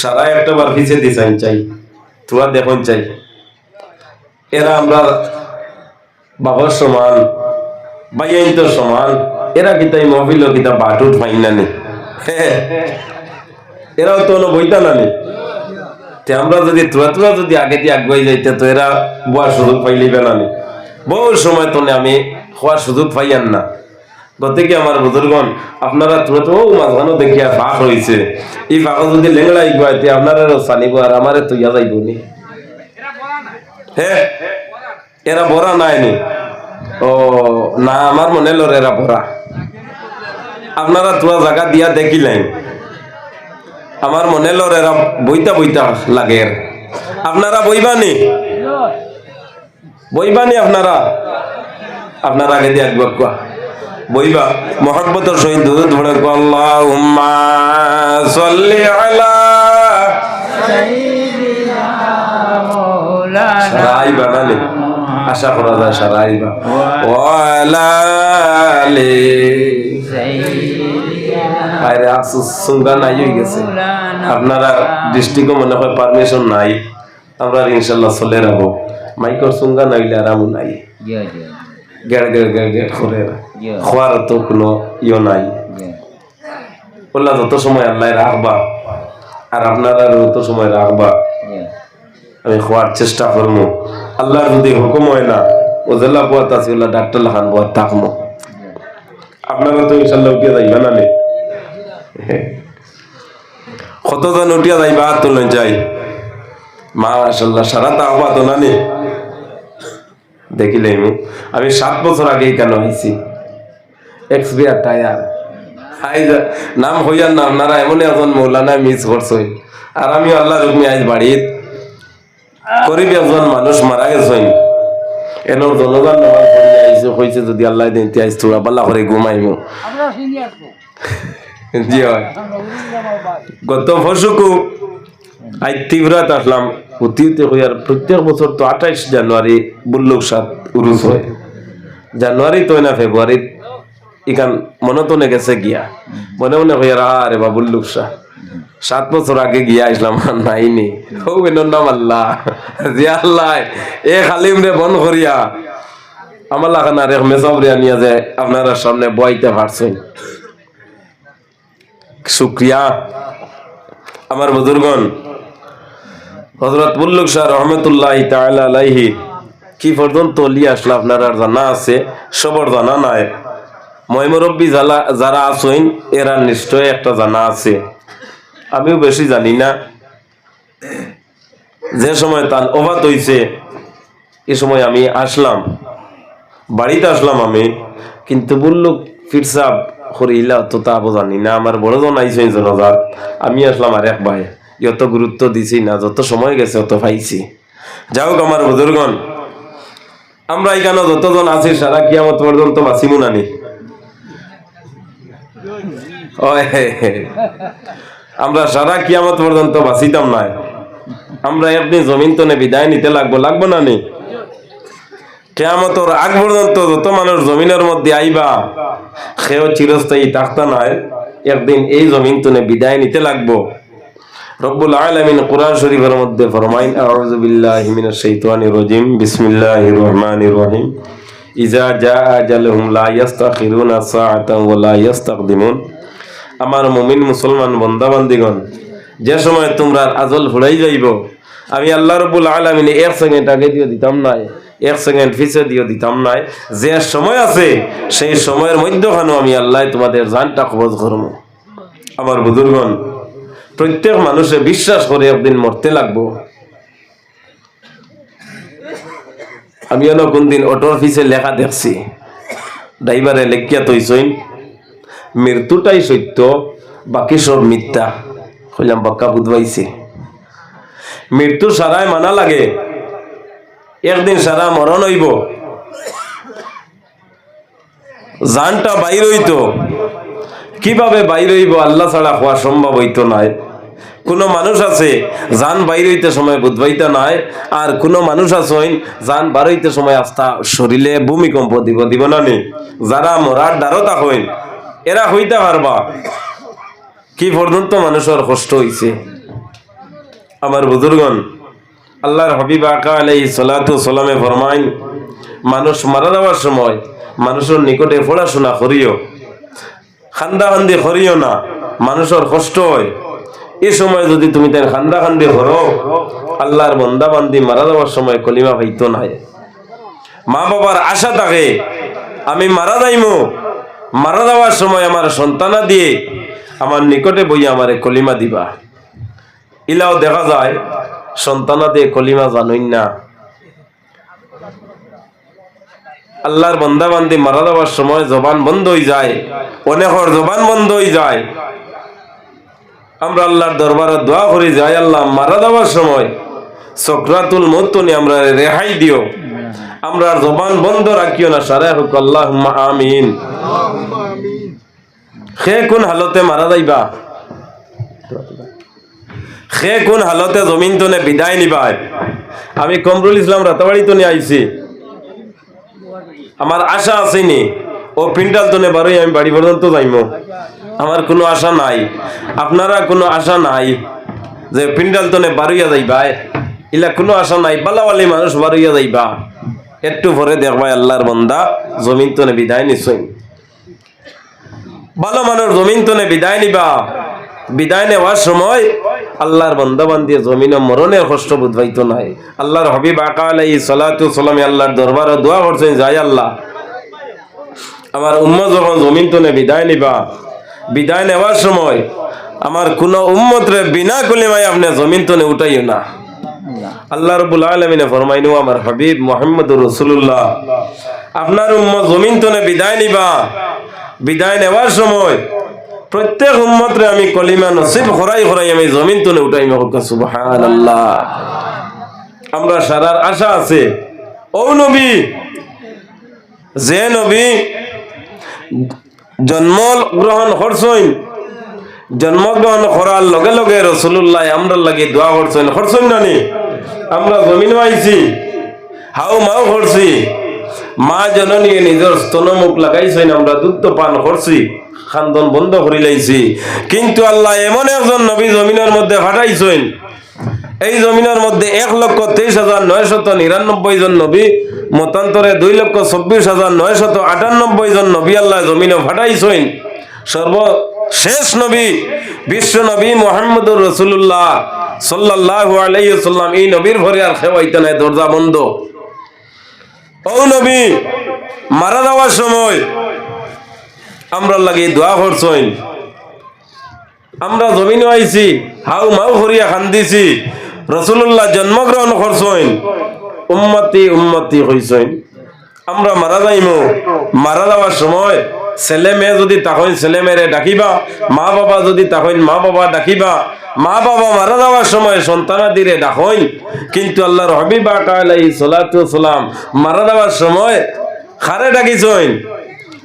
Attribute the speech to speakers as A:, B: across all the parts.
A: সারা একটা বার চাই দেখুন চাই। এরা আমরা বাবার সমান তো সমান, এরা কিতা এই মহবিল কিতা বাটুট ফাইন না? এরাও তো বইতা না নি? তে আমরা যদি তোরা তোরা যদি আগে দিয়ে আগুয়াই যাইতে তো এরা বুয়ার সুযোগ পাইলিবে না নি? বহু সময় তো আমি হওয়ার সুযোগ পাইয়ান না। গতিকে আমার বুজুর্গন আপনারা তোরা তো মাঝখানো দেখিয়া ফাঁক হয়েছে এই ফাঁক যদি লেংড়াই গুয়াইতে আপনারা সানিব আর আমারে তো ইয়া যাইব নি? হ্যাঁ এরা বড়া নাই নি? ও না আমার মনে হলো এরা বড়া আপনারা তোরা জায়গা দিয়া দেখিলেন। আমার মনে হলো এরা বইতা বইতা লাগে। আপনারা বইবানি বইবানি আপনারা? আপনারা আগে দিয়ে একবার কোয়া বইবা মোহাম্মতর সহিত দুধ ধরে আল্লাহুম্মা সাল্লি আলা সারাই বানালে আশা করা যায় সারাই বা ওয়ালা আলি আরে আফসোস, সুঙ্গা নাই হয়ে গেছে। আপনারা ডিস্ট্রিক্টও মনে হয় পারমিশন নাই। আমরা ইনশাল্লাহ চলে রাখব মাইকর সুঙ্গা নাইলে আরামও নাই। গেড় গেড় গেড় গেড় করে খোয়ার তো কোনো ইয়ে নাই। বললা যত সময় আল্লাহ রাখবা আর আপনারা যত সময় রাখবা আমি খোয়ার চেষ্টা করব আল্লাহর যদি হুকুম হয় না ও জেলা বুয়াত আছে ওলা ডাক্তার লাখান বুয়াত থাকব আপনারা তো ইনশাল্লাহ উঠিয়া যাইবা না কতজন উঠিয়া যাইবা? তুলেন যাই। মাশাল্লাহ সারা তাহবা তো না নে? দেখিলে আমি সাত বছর আগে কেন আইছি? এক্সপিয়ার টায়ার নাম হইয়ার নাম আপনারা এমন একজন মৌলানা মিস করছেন আর আমি আল্লাহ রুকমি আইজ বাড়িত। গরিব একজন মানুষ মারা গেছেন। এনোর জনগণ নামাজ পড়িয়া আইছে কইছে যদি আল্লাহ দিন আইস তোরা বাল্লা করে ঘুমাইব জি হয়। গত ফসুকু আই তীব্রাত আসলাম। অতীতে হইয়ার প্রত্যেক বছর তো আঠাইশ জানুয়ারি বুল্লুক সাত উরুস হয়। জানুয়ারি তো না ফেব্রুয়ারি, ইখান মনে তো নে গেছে গিয়া। মনে মনে হইয়ার আরে বা বুল্লুক শাহ সাত বছর আগে গিয়া আসলাম আর নাইনি। ও আল্লাহ জি আল্লাহ, এ খালিম রে বন করিয়া আমার লাগান আর এক আনিয়া যে আপনারা সামনে বইতে পারছেন। শুক্রিয়া। আমার বুজুর্গন হজরত মুল্লুক শাহ রহমতুল্লাহ আলাইহি, কি পর্যন্ত লিয়ে আসলে আপনার আর জানা আছে? সবর জানা নাই। ময়মরব্বী যারা যারা আছেন, এরা নিশ্চয় একটা জানা আছে। আমিও বেশি জানি না। যে সময় তার অভাত হইছে, এ সময় আমি আসলাম। বাড়িতে আসলাম আমি, কিন্তু বলল ফিরসাব হরিলা তো তা জানি না। আমার বড় জন আইসে জনজাত আমি আসলাম আর এক ভাই যত গুরুত্ব দিছি না, যত সময় গেছে অত পাইছি। হোক আমার বুজুর্গন আমরা এখানে যতজন আছি, সারা কিয়ামত পর্যন্ত বাঁচিমু নানি আমরা সারা কিয়ামত পর্যন্ত বাঁচিতাম নাই আমরা এমনি জমিন তো বিদায় নিতে লাগবো লাগবো না নি? কেয়ামতর আগ পর্যন্ত যত মানুষ জমিনের মধ্যে আইবা, সেও চিরস্থায়ী থাকতা নয় একদিন এই জমিন তুনে বিদায় নিতে লাগবো। রব্বুল আলামিন কোরআন শরীফের মধ্যে ফরমাইন, আউযু বিল্লাহি মিনাশ শাইতানির রাজিম, বিসমিল্লাহির রহমানির রহিম। ইজা জা আজালুহুম লা ইস্তাখিরুনা সাআতান ওয়া লা ইস্তাকদিমুন আমার মুমিন মুসলমান বন্দাবান্দিগণ, যে সময় তোমরা আজল ফুড়াই যাইব, আমি আল্লাহ রবুল আলমিনে এক সেকেন্ড আগে দিয়ে দিতাম নাই, এক সেকেন্ড পিছে দিয়ে দিতাম নাই। যে সময় আছে, সেই সময়ের মধ্যখানেও আমি আল্লাহ তোমাদের জানটা কবজ করব আমার বুজুর্গণ প্রত্যেক মানুষে বিশ্বাস করে একদিন মরতে লাগবো। আমি যেন কোন দিন অটোর পিছে লেখা দেখছি, ড্রাইভারে লেখিয়া তৈছইন মৃত্যুটাই সত্য, বাকি সব মিথ্যা। কইলাম, বাক্কা বুধবাইছে। মৃত্যু সারাই মানা লাগে, একদিন সারা মরণ হইব। জানটা বাইর হইতো, কীভাবে বাইর হইব আল্লাহ ছাড়া হওয়া সম্ভব হইতো নাই। কোন মানুষ আছে জান বাইর হইতে সময় বুধবাইতে নাই, আর কোন মানুষ আছেন জান বার হইতে সময় আস্থা শরীরে ভূমিকম্প দিব দিব না নি? যারা মরার দ্বারতা হইন, এরা হইতে পারবা। কি পর্যন্ত মানুষের কষ্ট হইছে? আমার বুজুর্গন আল্লাহর হাবিব আকা আলাই সালাতু সালামে ফরমাইন, মানুষ মারা যাওয়ার সময় মানুষের নিকটে পড়াশোনা করিও, খান্দা খান্দি করিও না, মানুষের কষ্ট হয়। এই সময় যদি তুমি তাই খান্দা খান্দি করো আল্লাহর বন্দা বান্দি মারা যাওয়ার সময় কলিমা পাইতো নাই মা বাবার আশা থাকে, আমি মারা যাইমু। মারা যাওয়ার সময় আমার সন্তানা দিয়ে আমার নিকটে বই আমারে কলিমা দিবা। ইলাও দেখা যায়, সন্তানা দিয়ে কলিমা জানুই না। আল্লাহর বন্দা বান্দি মারা যাওয়ার সময় জবান বন্ধ হয়ে যায়, অনেকর জবান বন্ধ হয়ে যায়। আমরা আল্লাহর দরবারে দোয়া করি যাই আল্লাহ, মারা যাওয়ার সময় সক্রাতুল মতনি আমরা রেহাই দিও। আমরা জবান বন্ধ রাখিও না, সারা হোক আল্লাহ আমিন। সে কোন হালতে মারা যাইবা? সে কোন হালতে জমিন তনে বিদায় নিবাই আমি কমরুল ইসলাম রাতাবাড়ি তনে আইছি। আমার আশা আসেনি ও পিন্ডাল তনে বারোই আমি বাড়ি পর্যন্ত যাইমো। আমার কোনো আশা নাই। আপনারা কোনো আশা নাই যে পিন্ডাল তনে বারুইয়া যাইবা ইলা কোনো আশা নাই, বালাওয়ালি মানুষ বারুইয়া যাইবা। একটু পরে দেখবাই আল্লাহর বন্দা জমিন তনে বিদায় নিশ্চয় ভালো মানুষ জমিন তনে বিদায় নিবা। বিদায় নেওয়ার সময় আল্লাহর বন্দাবান্দি জমিনে মরণের কষ্ট বুধবাইতো নাই। আল্লাহর হবিব আকা আলাই সালাতু সালামি আল্লাহর দরবার দোয়া করছেন, যাই আল্লাহ, আমার উম্ম যখন জমিন তনে বিদায় নিবা বিদায় নেওয়ার সময় আমার কোন উম্মতরে বিনা কলিমায় আপনি জমিন তনে উঠাইও না। আল্লাহ রবুল আলমিনে ফরমাইনু আমার হাবিব মোহাম্মদ রসুল্লাহ আপনার উম্মত জমিন তনে বিদায় নিবা। বিদায় নেওয়ার সময় প্রত্যেক উম্মতরে আমি কলিমা নসিব হরাই হরাই আমি জমিন তনে উঠাই সুবহান আল্লাহ আমরা সারার আশা আছে। ও নবী যে নবী জন্ম গ্রহণ করছেন। জন্মগ্রহণ করার লগে লগে রসুল্লাহ আমরা লাগে দোয়া করছেন। করছেন নানি আমরা জমিন আইছি হাও মাও করছি। মা জননী নিজের স্তনমুখ লাগাইছেন, আমরা দুধ পান করছি, খান্দন বন্ধ করে লাইছি কিন্তু আল্লাহ এমন একজন নবী জমিনের মধ্যে ফাটাইছেন এই জমিনের মধ্যে এক লক্ষ তেইশ হাজার নয় শত নিরানব্বই জন নবী, মতান্তরে দুই লক্ষ চব্বিশ হাজার নয় শত আটানব্বই জন নবী আল্লাহ জমিনে ফাটাইছেন সর্বশেষ নবী, বিশ্ব নবী মোহাম্মদুর রসুল্লাহ সাল্লাহ আলাইসাল্লাম এই নবীর ভরে আর খেওয়াইতে নাই, দরজা বন্ধ। ও নবী মারা যাওয়ার সময়। আমরা লাগি দোয়া করছইন আমরা জমিনে আইছি, হাউ মাউ হরিয়া খান্দিছি। রসুল্লাহ জন্মগ্রহণ করছইন উম্মতি উম্মতি হইছইন আমরা মারা যাইমু। মারা যাওয়ার সময় ছেলে মেয়ে যদি তখন ছেলে মেয়েরে ডাকিবা, মা বাবা যদি তখন মা বাবা ডাকিবা, মা বাবা মারা যাওয়ার সময় সন্তানাদিরে ডাকইন কিন্তু আল্লাহর হবিবা সালাতু সালাম মারা যাওয়ার সময় খারে ডাকিছইন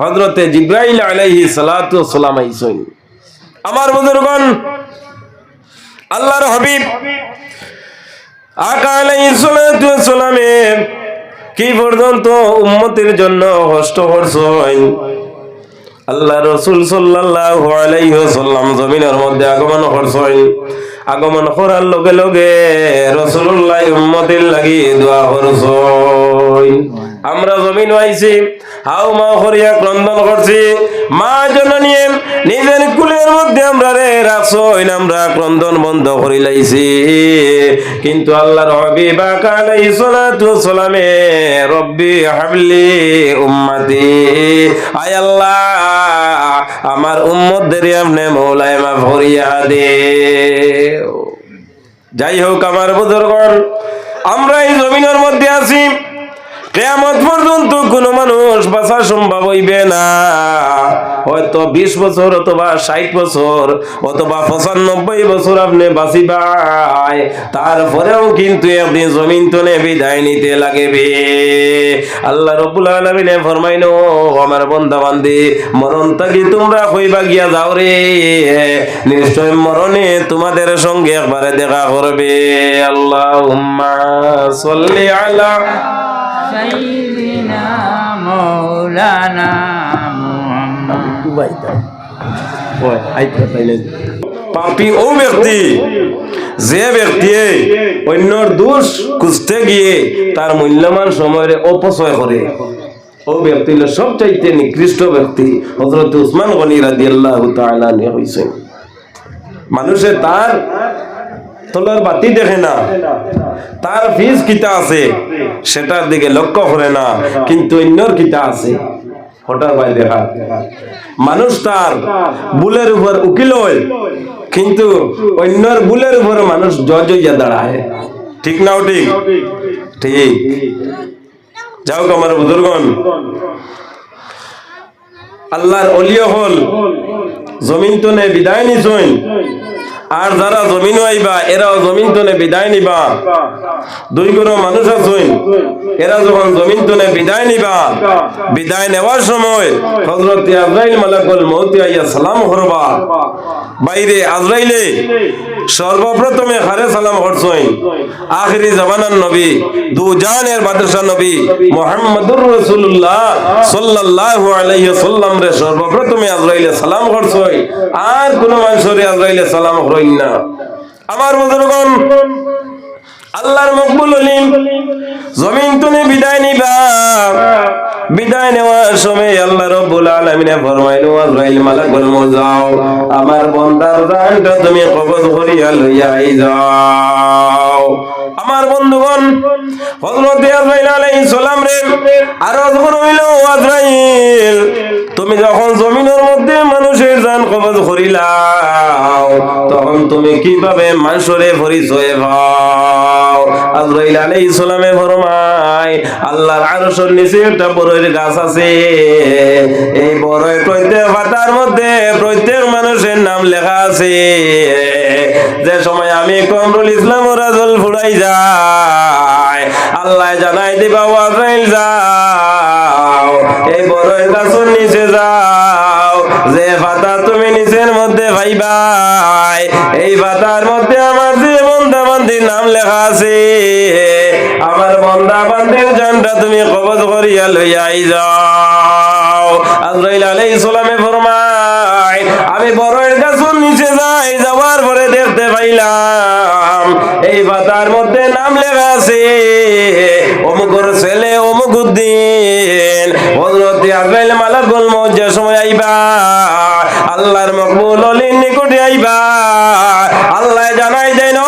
A: হযরতে জিব্রাইল আলাইহি সালাতু সালাম আইছইন আমার বুজুর্গন আল্লাহর হবিব কি পর্যন্ত জন্য আল্লাহ রসুল জমিনের মধ্যে আগমন করছেন আগমন করার লগে লগে রসুল্লাহ লাগি দোয়া আমরা জমিন আইছি হাউ মা করিয়া ক্রন্দন করছি। মা জননী নিজের কুলের মধ্যে আমরা রে রাখছইন আমরা ক্রন্দন বন্ধ করি লাইছি। কিন্তু সালামে রব্বি হাবলি উম্মতি। আয় আল্লাহ, আমার উম্মতদের আপনি দে। যাই হোক, আমার বুজুর্গণ, আমরা এই জমিনের মধ্যে আছি। কেয়ামত পর্যন্ত কোনো মানুষ বাঁচা সম্ভব হইবে না। হয়তো বিশ বছর অথবা ষাট বছর অথবা পঁচানব্বই বছর আপনি বাঁচিবাই, তারপরেও কিন্তু আপনি জমিন তনে বিদায় নিতে লাগবে। আল্লাহ রবুল আলমিনে ফরমাইন আমার বন্ধা বান্ধি মরণ তাকি তোমরা কইবা গিয়া যাও রে। নিশ্চয় মরণে তোমাদের সঙ্গে একবারে দেখা করবে। আল্লাহ সল্লি আলা পাপি ও ব্যক্তি, যে ব্যক্তি অন্যর দোষ খুঁজতে গিয়ে তার মূল্যবান সময়ের অপচয় করে। ও ব্যক্তি হল সবচাইতে নিকৃষ্ট ব্যক্তি হজরত উসমান গনি রাজি আল্লাহ তালা হয়েছেন মানুষে তার তোলার বাতি দেখে না। তার ফিজ কিতা আছে? সেটার দিকে লক্ষ্য করে না। কিন্তু অন্যর কিতা আছে? মানুষ তার বুলের উপর উকিল হয়। কিন্তু অন্যর বুলের উপর মানুষ জজ হইয়া দাঁড়ায়। ঠিক নাও ঠিক? ঠিক। যাও আমার বুজুর্গন আল্লাহর অলিয় হল। জমিন তনে বিদায় নিছইন। আর যারা জমিন আইবা, এরাও জমিন তনে বিদায় নিবা। দুই কোনো মানুষ আছেন, এরা যখন জমিন তনে বিদায় নিবা, বিদায় নেওয়ার সময় হযরত আজরাইল মালাকুল মউত আইয়া সালাম করবা বাইরে আজরাইলে সর্বপ্রথমে হারে সালাম করছইন আখিরি জামানার নবী দু জানের বাদশা নবী মুহাম্মদুর রাসূলুল্লাহ সাল্লাল্লাহু আলাইহি সাল্লাম রে সর্বপ্রথমে আজরাইলে সালাম করছই আর কোন মানুষরে আজরাইলে সালাম করইন না। আমার বন্ধুগণ, আল্লাহর মকবুল হলিম জমিন তুমি বিদায় নিবা। বিদায় নেওয়ার সময় আল্লাহ রব্বুল আলামিনে ফরমাইলো, আজরাইল মালাকুল মউত যাও আমার বান্দার জানটা তুমি কবজ করিয়া লইয়া আই আমার বন্ধুগণ হযরত আজরাইল আলাইহিস সালাম রে আরজ হইল আজরাইল, তুমি যখন জমিনের মধ্যে মানুষের জান কবজ করিলাও, তখন তুমি কীভাবে মানুষরে পরিচয় পাও? আজরাইল আলাইহিস সালামে ফরমায়, আল্লাহর আরশের নিচে একটা বড়ের গাছ আছে। এই বড়ের প্রত্যেক পাতার মধ্যে প্রত্যেক মানুষের নাম লেখা আছে। যে সময় আমি কমরুল ইসলাম রাজল ফুড়াই যায়। আল্লাহ জানাই দিবা আজরাইল যাও। এই বড়ের গাছের নিচে যাও। যে পাতা তুমি নিচের মধ্যে ভাইবাই, এই পাতার মধ্যে আমার যে বন্ধা বান্ধির নাম লেখা আছে, আমার বন্ধা বান্ধির জানটা তুমি কবজ করিয়া লইয়া আই যাও। আজরাইল আলাইহিস সালামে নিচে যাওয়ার পরে দেখতে পাইলাম, এই পাতার মধ্যে নাম লেখা আছে, অমুকর ছেলে অমুক উদ্দিন যে সময় আইবা, আল্লাহর আইবা, আল্লাহ জানাই দেন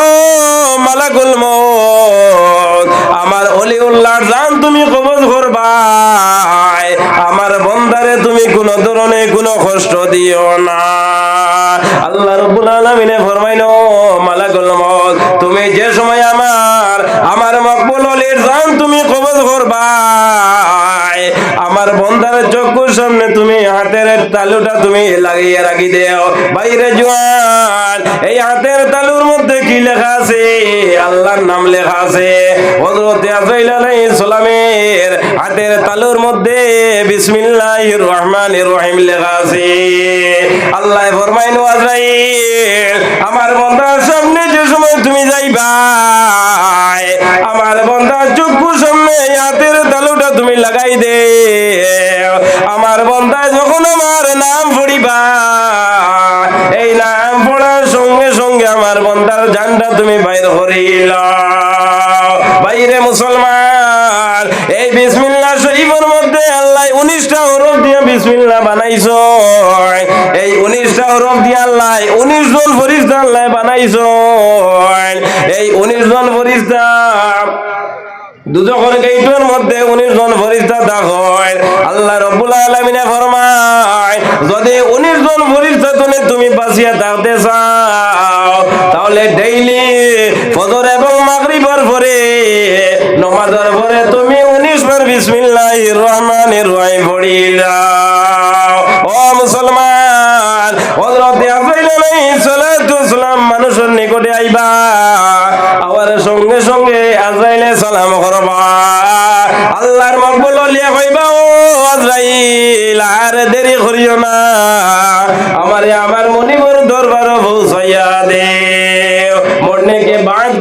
A: মালাকুল আমার অলিউল্লাহর জান তুমি কবজ করবা আমার বন্দারে তুমি কোন ধরনের কোনো কষ্ট দিও না। আল্লাহ রব্বুল আলামিনে ফরমাইলো, মালাকুল তুমি যে সময় আমার আমার মকবুল অলির জান তুমি কবজ করবা আমার বন্দার চক্ষুর সামনে তুমি হাতের তালুটা তুমি লাগিয়ে রাখি দেও। বাইরে জোয়ান, এই হাতের তালুর মধ্যে কি লেখা আছে? আল্লাহর নাম লেখা আছে। হযরত আজরাইল আলাইহিস হাতের তালুর মধ্যে বিসমিল্লাহির রহমানির রহিম লেখা আছে। আল্লাহ ফরমাইনো আজরাইল, আমার বন্দার সামনে যে সময় তুমি যাইবা, আমার বন্দার চক্ষুর সামনে হাতের তালুটা তুমি লাগাই দে। আমার বন্দায় যখন আমার নাম পড়িবা সঙ্গে আমার বন্দার জানটা তুমি বাইর করিল। বাইরে মুসলমান, এই বিসমিল্লাহ শরীফের মধ্যে আল্লাহ উনিশটা হরফ দিয়ে বিসমিল্লাহ বানাইছ। এই উনিশটা হরফ দিয়ে আল্লাহ উনিশ জন ফরিস্তা আল্লাহ বানাইছ। এই উনিশ জন ফরিস্তা দুজনের গেইটের মধ্যে উনিশ জন ফরিস্তা হয়। আল্লাহ রব্বুল আলমিনে ফরমায়, যদি উনিশ জন ফরিস্তা তুমি তুমি বাঁচিয়ে থাকতে চাও। তাহলে ডেইলি ফজর এবং মাগরিবের পরে, নমাজের পরে তুমি উনিশ বার বিসমিল্লাহ রহমানির রহিম পড়িলাও ও মুসলমান, হযরত আব্দুল আলাইহিস সালাতু সালাম মানুষের নিকটে আইবা, আবার সঙ্গে সঙ্গে আজরাইলে সালাম করবা। আল্লাহর মকবুল লিয়া কইবা, ও আজরাইল, আর দেরি করিও না। আমারে আমার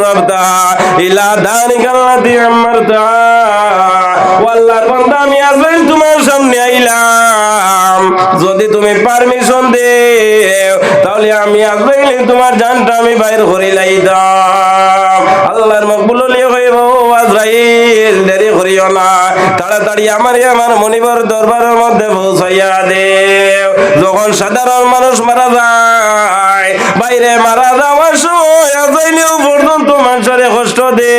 A: مرتها إلى دارك الذي عمرتها والله بندام يا زيد ما شمني إله আইলাম যদি তুমি পারমিশন দেও, তাহলে আমি আজরাইল তোমার জানটা আমি বাইর করে লাইতাম আল্লাহর মকবুল হলে হইব আজরাইল, দেরি করিও না। তাড়াতাড়ি আমার আমার মনিবর দরবারের মধ্যে পৌঁছাইয়া দেও। যখন সাধারণ মানুষ মারা যায়, বাইরে মারা যাওয়ার সময় আজাইলেও পর্যন্ত মানুষের কষ্ট দে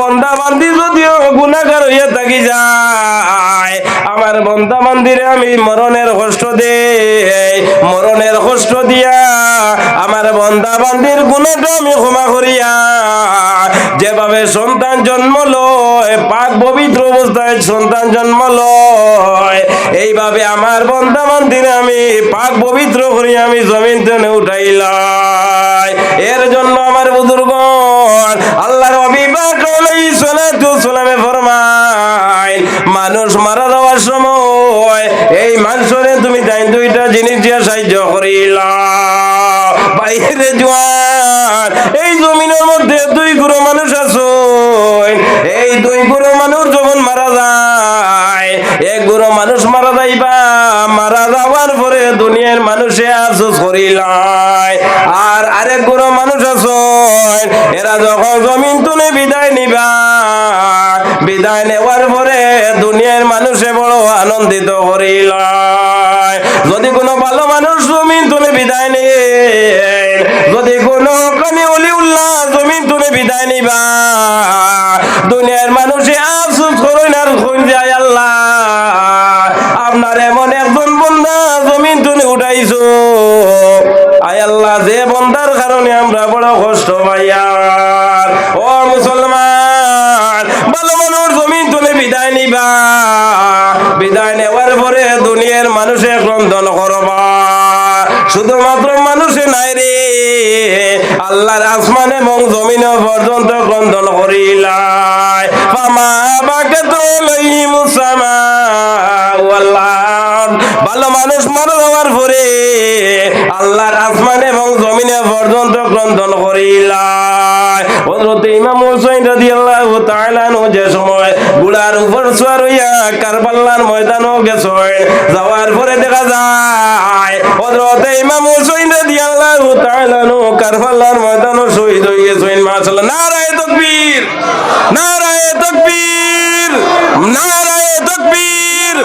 A: বন্দা বান্দি যদিও গুনাহগার হইয়া থাকি যায়, আমার বন্দা বান্দিরে আমি মরণের কষ্ট দে মরণের কষ্ট দিয়া আমার বন্দা বান্দির গুণাটা আমি ক্ষমা করিয়া, যেভাবে সন্তান জন্ম লয়, পাক পবিত্র অবস্থায় সন্তান জন্ম লয়, এইভাবে আমার বন্দা বান্দির আমি পাক পবিত্র করি আমি জমিন উঠাইলাই। এর জন্য আমার বুজুর্গ আল্লাহর অবিবাহ সালাতু সালামে ফরমায়, মানুষ মারা যাওয়ার সময় এই মানুষরে তুমি তাই দুইটা জিনিস দিয়া সাহায্য করিলা। বাইরে জোয়ান, এই জমিনের মধ্যে দুই গুরু মানুষ আছো। এই দুই গুরু মানুষ যখন মারা যায় গুরু মানুষ মারা যাইবা, মারা যাওয়ার পরে দুনিয়ার মানুষে আফসোস করিলাই আর আরেক গুরু মানুষ আছো, এরা যখন জমিন তুলে বিদায় নিবা, বিদায় নেওয়ার পরে দুনিয়ার মানুষে বড় আনন্দিত করিলাই যদি কোনো ভালো মানুষ জমিন তুলে বিদায় নিয়ে, যদি কোনো কানে অলি উল্লাহ জমিন তুলে বিদায় নিবা, দুনিয়ার মানুষে আফসোস করেন আর যায় আল্লাহ। তুলে উঠাইছো আয় আল্লাহ, যে বন্ধার কারণে আমরা বড় কষ্ট পাইয়ার ও মুসলমান, ভালো মানুষ, জমিন তুলে বিদায় নিবা। বিদায় নেওয়ার পরে দুনিয়ার মানুষে ক্রন্দন করবা। শুধুমাত্র মানুষে নাই রে, আল্লাহর আসমান এবং জমিন পর্যন্ত ক্রন্দন করিলাই। ফামা বাকে তো লই মুসামা আল্লাহ। ভালো মানুষ মারা যাওয়ার পরে আল্লাহর আসমান এবং জমিনে পর্যন্ত ক্রন্দন ইমাম হুসাইন রাদিয়াল্লাহু তাআলা নো যে সময় গুড়ার উপর সওয়ার হইয়া কারবালার ময়দানও গেছে যাওয়ার পরে দেখা যায় হযরত ইমাম হুসাইন রাদিয়াল্লাহু তাআলা নো কারবালার ময়দানও শহীদ হয়ে গেছেন। মাশাআল্লাহ, নারায়ে তাকবীর নারায়ে তাকবীর। কামিল নারায় তকবীর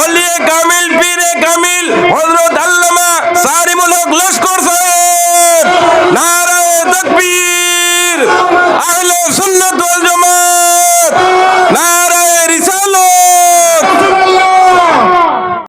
A: ওলিয়ে কামিল, পীরে কামিল, হযরত আল্লামা সারিমুল হক লস্কর সাহেব। নারায় তকবীর, আহলে সুন্নাত ওয়াল জামাত।